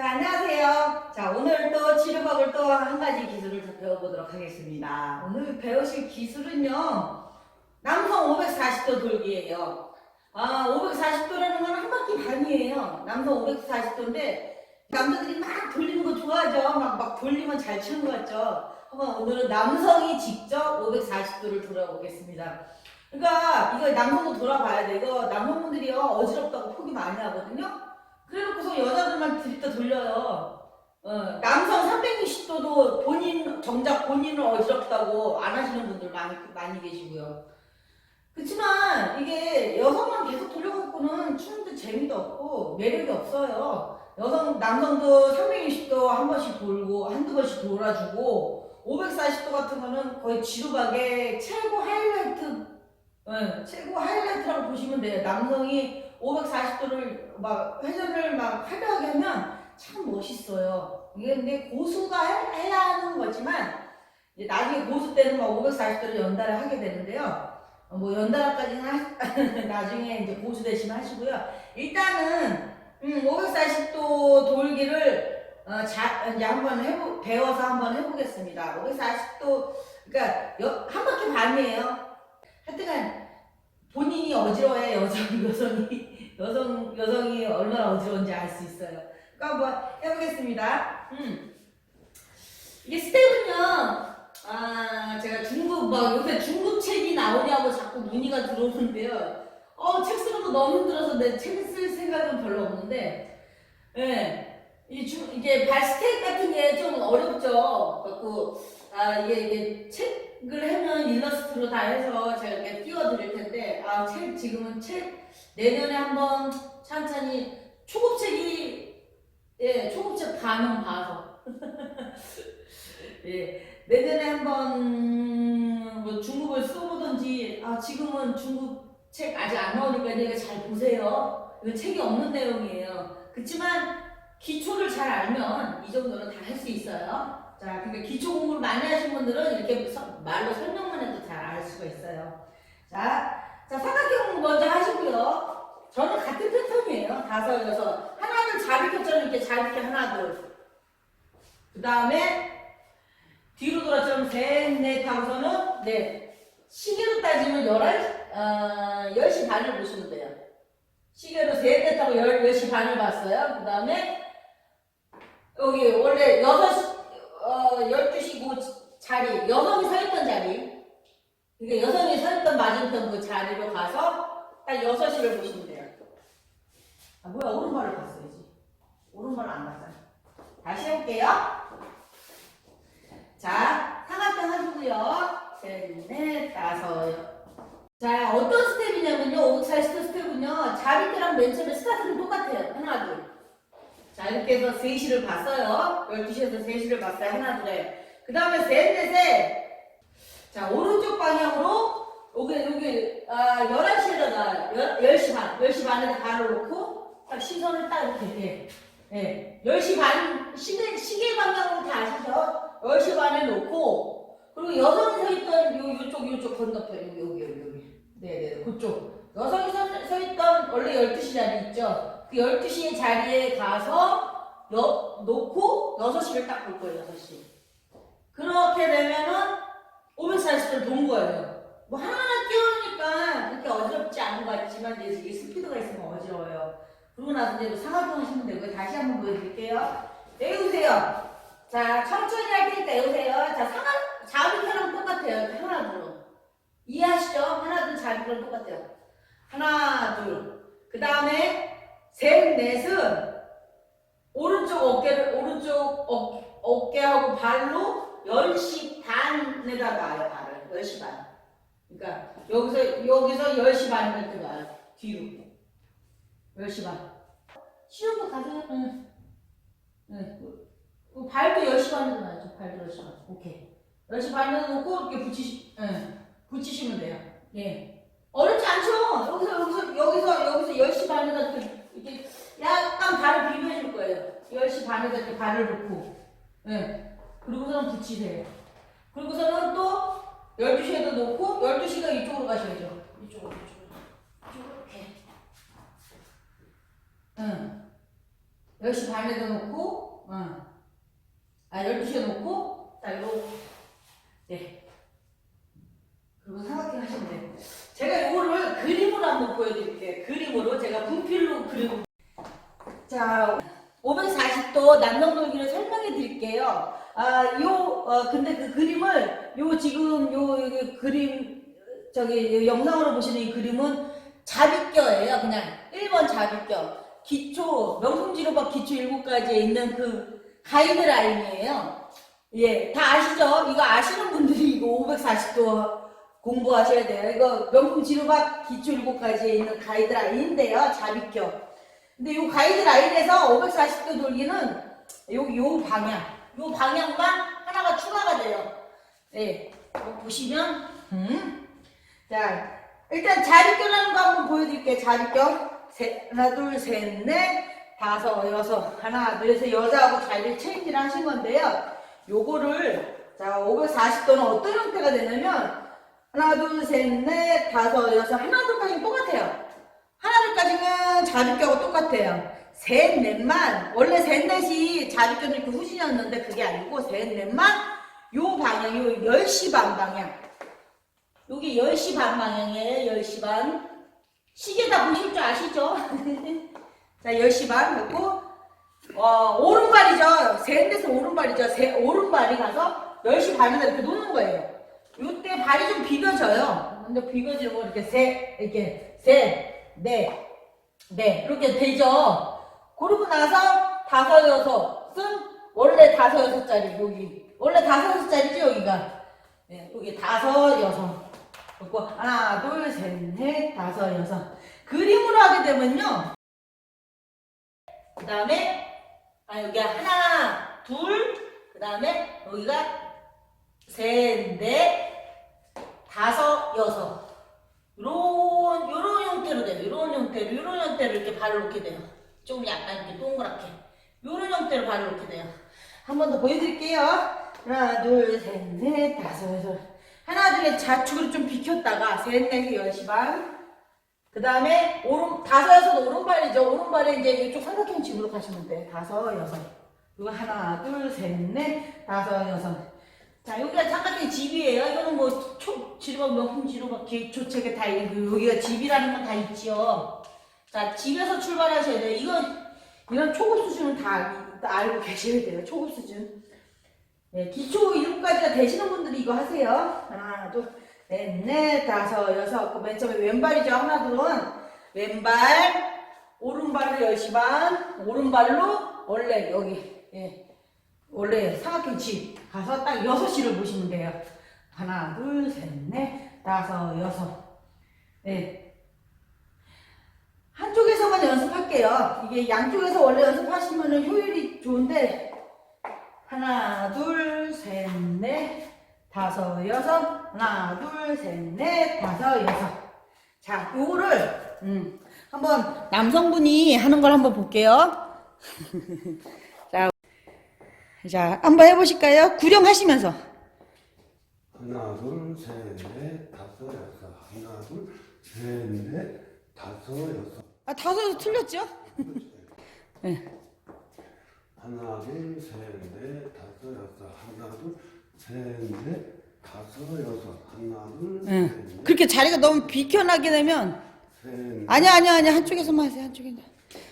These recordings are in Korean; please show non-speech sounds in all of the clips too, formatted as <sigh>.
자, 안녕하세요. 자, 오늘 또 치료법을 또 한 가지 기술을 더 배워보도록 하겠습니다. 오늘 배우실 기술은요, 남성 540도 돌기예요. 아, 540도라는 건 한 바퀴 반이에요. 남성 540도인데, 남자들이 막 돌리는 거 좋아하죠. 막, 막 돌리면 잘 치는 것 같죠. 한번 오늘은 남성이 직접 540도를 돌아보겠습니다. 그러니까 이거 남성도 돌아봐야 돼. 이거 남성분들이요 어지럽다고 포기 많이 하거든요. 그래놓고서 여자들만 들이다 돌려요. 어, 남성 360도도 본인 정작 본인은 어지럽다고 안 하시는 분들 많이 많이 계시고요. 그렇지만 이게 여성만 계속 돌려갖고는 추는데 재미도 없고 매력이 없어요. 여성 남성도 360도 한 번씩 돌고 한두 번씩 돌아주고 540도 같은 거는 거의 지루하게 최고 하이라이트 어, 최고 하이라이트라고 보시면 돼요. 남성이 540도를 막 회전을 막 화려하게 하면 참 멋있어요. 이게 근데 고수가 해- 해야 하는 거지만 이제 나중에 고수 때는 막 540도를 연달아 하게 되는데요. 어, 뭐 연달아까지는 하- <laughs> 나중에 이제 고수 되시면 하시고요. 일단은 음, 540도 돌기를 어, 자, 이제 한번 해보, 배워서 한번 해보겠습니다. 540도, 그러니까 여- 한 바퀴 반이에요. 하여튼간 본인이 어지러워야 여성, 여성이, 여성, 여성이 얼마나 어지러운지 알 수 있어요. 그러니까 한번 해보겠습니다. 음. 이게 스텝은요, 아, 제가 중국, 막 요새 중국 책이 나오냐고 자꾸 문의가 들어오는데요. 어, 책 쓰는 거 너무 힘들어서 내 책 쓸 생각은 별로 없는데, 예. 이 중, 이게 발스텍 같은 게 좀 어렵죠. 그래갖고, 아, 이게, 이게 책을 하면 일러스트로 다 해서 제가 이렇게 띄워드릴 텐데, 아, 책, 지금은 책, 내년에 한번 천천히, 초급책이, 예, 초급책 반은 봐서. <laughs> 예, 내년에 한번, 뭐 중국을 써보든지, 아, 지금은 중국 책 아직 안 나오니까 이거 잘 보세요. 이거 책이 없는 내용이에요. 그렇지만, 기초를 잘 알면 이 정도는 다 할 수 있어요. 자, 그러니까 기초 공부를 많이 하신 분들은 이렇게 서- 말로 설명만 해도 잘 알 수가 있어요. 자, 자 삼각형 먼저 하시고요. 저는 같은 패턴이에요. 다섯, 여섯. 하나는 자비표처럼 이렇게 잘 이렇게 하나, 둘. 그 다음에 뒤로 돌아처럼 셋, 넷 하고서는 네. 시계로 따지면 열한, 어, 10시 반을 보시면 돼요. 시계로 셋, 넷 하고 열, 10시 반을 봤어요. 그 다음에 여기 원래 6시, 어, 12시 그 자리, 여성이 서 있던 자리. 그러니까 여성이 서 있던 맞은편 그 자리로 가서 딱 6시를 보시면 돼요. 아, 뭐야, 오른발을 봤어야지. 오른발을 안 봤잖아. 다시 해볼게요. 자, 삼각형 하시고요. 셋, 넷, 다섯. 자, 어떤 스텝이냐면요. 540 스텝은요. 자리 때랑 맨 처음에 스타트는 똑같아요. 하나, 둘. 자, 이렇게 해서 3시를 봤어요. 12시에서 3시를 봤어요. 하나, 둘에. 그 다음에 셋, 넷에. 자, 오른쪽 방향으로, 여기, 여기, 아, 11시에다가, 10 시 반, 10시 반에다 발을 놓고, 딱 시선을 딱 이렇게, 예. 예. 10시 반, 시계, 시계 방향으로 다 아시죠? 10시 반에 놓고, 그리고 여성이 서 있던 요, 요쪽, 요쪽 건너편, 여기, 여기, 여기, 여기. 네네, 그쪽. 여성이 서, 서 있던 원래 12시 자리 있죠? 그 12시의 자리에 가서 여, 놓고 6시를 딱 볼 거예요, 6시. 그렇게 되면은 540도를 돈 거예요. 뭐 하나하나 끼우니까 그렇게 어지럽지 않은 것 같지만 이게 스피드가 있으면 어지러워요. 그러고 나서 이제 상하동 하시면 되고요. 다시 한번 보여드릴게요. 외우세요. 자, 천천히 할 테니까 외우세요. 자, 상하, 자비표랑 똑같아요. 하나, 둘. 이해하시죠? 하나, 둘, 자비표랑 똑같아요. 하나, 둘. 그 다음에 셋, 넷은 오른쪽 어깨를, 오른쪽 어, 어깨하고 발로 10시 반에다 놔요, 발을. 10시 반. 그러니까 여기서, 여기서 10시 반을 이렇게 놔요. 뒤로. 10시 반. 쉬운 거 가세요. 응. 응. 그 발도 10시 반에다 놔야죠. 발도 10시 반. 오케이. 10시 반에 놓고 이렇게 붙이시, 응. 붙이시면 돼요. 예. 어렵지 않죠? 여기서, 여기서, 여기서, 여기서 10시 반에다 이렇게, 이렇게 약간 발을 비벼줄 거예요. 10시 반에다 이렇게 발을 놓고. 예. 그리고서는 붙이세요. 그리고서는 또 12시에도 놓고 12시가 이쪽으로 가셔야죠. 이쪽으로, 이쪽으로. 이렇게. 응. 10시 반에도 놓고, 어. 아, 12시에 놓고, 자, 이거, 네. 그리고 삼각형 하시면 돼요. 제가 이거를 그림으로 한번 보여드릴게요. 그림으로 제가 분필로 그리고. 자, 540도 남성 돌기를 설명해 드릴게요. 아, 요, 어, 근데 그 그림을, 요 지금 요, 요 그림, 저기 요 영상으로 보시는 이 그림은 자비껴예요. 그냥 1번 자비껴. 기초, 명품지로박 기초 7가지에 있는 그 가이드라인이에요. 예, 다 아시죠? 이거 아시는 분들이 이거 540도 공부하셔야 돼요. 이거 명품지로박 기초 7가지에 있는 가이드라인인데요. 자비껴. 근데 이 가이드라인에서 540도 돌기는 요, 요 방향, 요 방향만 하나가 추가가 돼요. 예, 이거 보시면, 음. 자, 일단 자비껴라는 거 한번 보여드릴게요. 셋, 하나, 둘, 셋, 넷, 다섯, 여섯. 하나, 둘, 셋, 여자하고 자리를 체인지를 하신 건데요. 요거를, 자, 540도는 어떤 형태가 되냐면, 하나, 둘, 셋, 넷, 다섯, 여섯. 하나, 둘까지는 똑같아요. 하나 둘까지는 자비껴하고 똑같아요. 셋, 넷만, 원래 셋, 넷이 자비껴는 이렇게 후진이었는데 그게 아니고 셋, 넷만 요 방향, 요 10시 반 방향. 여기 10시 반 방향이에요, 10시 반. 시계 다 보실 줄 아시죠? <laughs> 자, 10시 반 하고, 어, 오른발이죠. 셋, 넷은 오른발이죠. 세, 오른발이 가서 10시 반에 이렇게 놓는 거예요. 요때 발이 좀 비벼져요. 근데 비벼지고 이렇게 셋, 이렇게 셋, 넷, 네, 이렇게 되죠. 그러고 나서 다섯, 여섯은 원래 다섯, 여섯짜리, 여기. 원래 다섯, 여섯짜리죠, 여기가. 네, 여기 다섯, 여섯. 그리고 하나, 둘, 셋, 넷, 다섯, 여섯. 그림으로 하게 되면요. 그 다음에, 아, 여기 하나, 둘, 그 다음에 여기가 셋, 넷, 다섯, 여섯. 요런, 요런 형태로 돼요. 요런 형태로, 요런 형태로 이렇게 발을 놓게 돼요. 좀 약간 이렇게 동그랗게. 요런 형태로 발을 놓게 돼요. 한 번 더 보여드릴게요. 하나, 둘, 셋, 넷, 다섯, 여섯. 하나, 둘, 셋, 좌측으로 좀 비켰다가, 셋, 넷, 열시 반. 그 다음에, 오른, 다섯, 여섯, 오른발이죠. 오른발에 이제 이쪽 삼각형 집으로 가시면 돼. 다섯, 여섯. 그리고 하나, 둘, 셋, 넷, 다섯, 여섯. 자, 여기가 삼각형 집이에요. 이거는 뭐, 초, 지루박, 명품 지루박, 기초책에 다, 있고, 여기가 집이라는 건 다 있지요. 자, 집에서 출발하셔야 돼요. 이건, 이런 초급 수준은 다, 알- 다 알고 계셔야 돼요. 초급 수준. 네, 기초 가지가 되시는 분들이 이거 하세요. 하나, 둘, 넷, 넷, 다섯, 여섯. 그맨 처음에 왼발이죠. 하나, 둘은 왼발, 오른발로 열시 반, 오른발로 원래 여기, 예. 원래 삼각형 집 가서 딱 여섯 시를 보시면 돼요. 하나, 둘, 셋, 넷, 다섯, 여섯. 네. 한쪽에서만 연습할게요. 이게 양쪽에서 원래 연습하시면 효율이 좋은데, 하나, 둘, 셋, 넷, 다섯, 여섯. 하나, 둘, 셋, 넷, 다섯, 여섯. 자, 요거를, 음, 한번 남성분이 하는 걸 한번 볼게요. <laughs> 자, 자, 한번 해보실까요? 구령하시면서. 하나 둘 셋 넷 다섯 여섯 하나 둘 셋 넷 다섯 여섯 아, 다섯 틀렸죠? 네. 하나 둘 셋 넷 다섯 여섯. 하나 둘 셋 넷 다섯 여섯. 하나 응. 둘셋넷. 그렇게 자리가 너무 비켜나게 되면 아니야 아니야 아니야 한쪽에서만 하세요 한쪽에.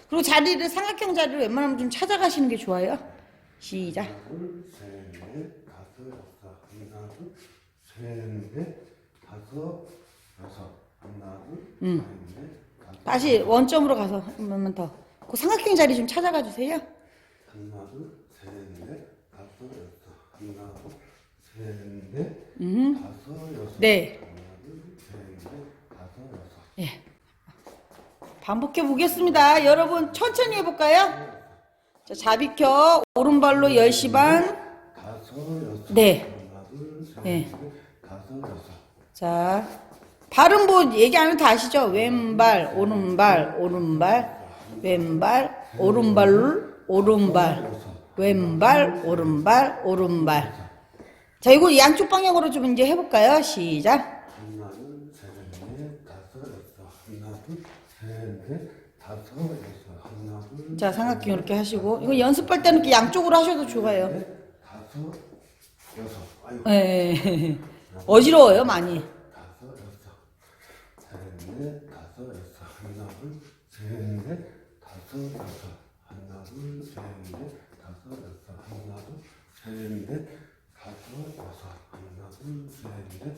그리고 자리를 삼각형 자리를 웬만하면 좀 찾아가시는 게 좋아요. 시작. 하나 둘 셋 넷 다섯 여섯. 하나 둘 셋 넷 다섯 여섯. 하나 응. 둘셋넷 다시 원점으로 가서 한 번만 더 그 삼각형 자리 좀 찾아가 주세요. 하나 둘 셋넷 다섯 여섯. 하나 둘 셋넷 음. 다섯 여섯. 네. 하나 둘 셋넷 다섯 여섯. 예. 반복해 보겠습니다. 여러분 천천히 해볼까요? 자, 자비켜. 오른발로 10시 반. 다섯 여섯. 네. 하나 둘 셋넷 네. 다섯 여섯. 자, 발은 뭐 얘기 안 해도 다 아시죠? 왼발, 오른발, 오른발, 왼발, 오른발, 오른발, 왼발, 오른발, 오른발. 자, 이거 양쪽 방향으로 좀 이제 해볼까요? 시작. 하나 둘 셋 넷 다섯 여섯 하나 둘 셋 넷 다섯 여섯 하나 둘 자, 삼각형 이렇게 하시고 이거 연습할 때는 이렇게 양쪽으로 하셔도 좋아요. 넷, 다섯, 여섯. 아유, 예. <laughs> 어지러워요, 많이. 넷, 다섯, 여섯. 하나, 둘, 셋, 넷, 다섯, 여섯. 하나, 둘, 셋, 넷, 다섯, 여섯. 하나, 둘, 셋, 넷, 다섯, 여섯. 하나, 둘, 셋, 넷,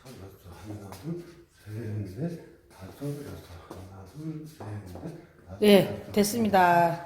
다섯, 여섯. 하나, 둘, 셋, 넷, 다섯, 여섯. 하나, 둘, 셋, 넷, 여섯. 됐습니다.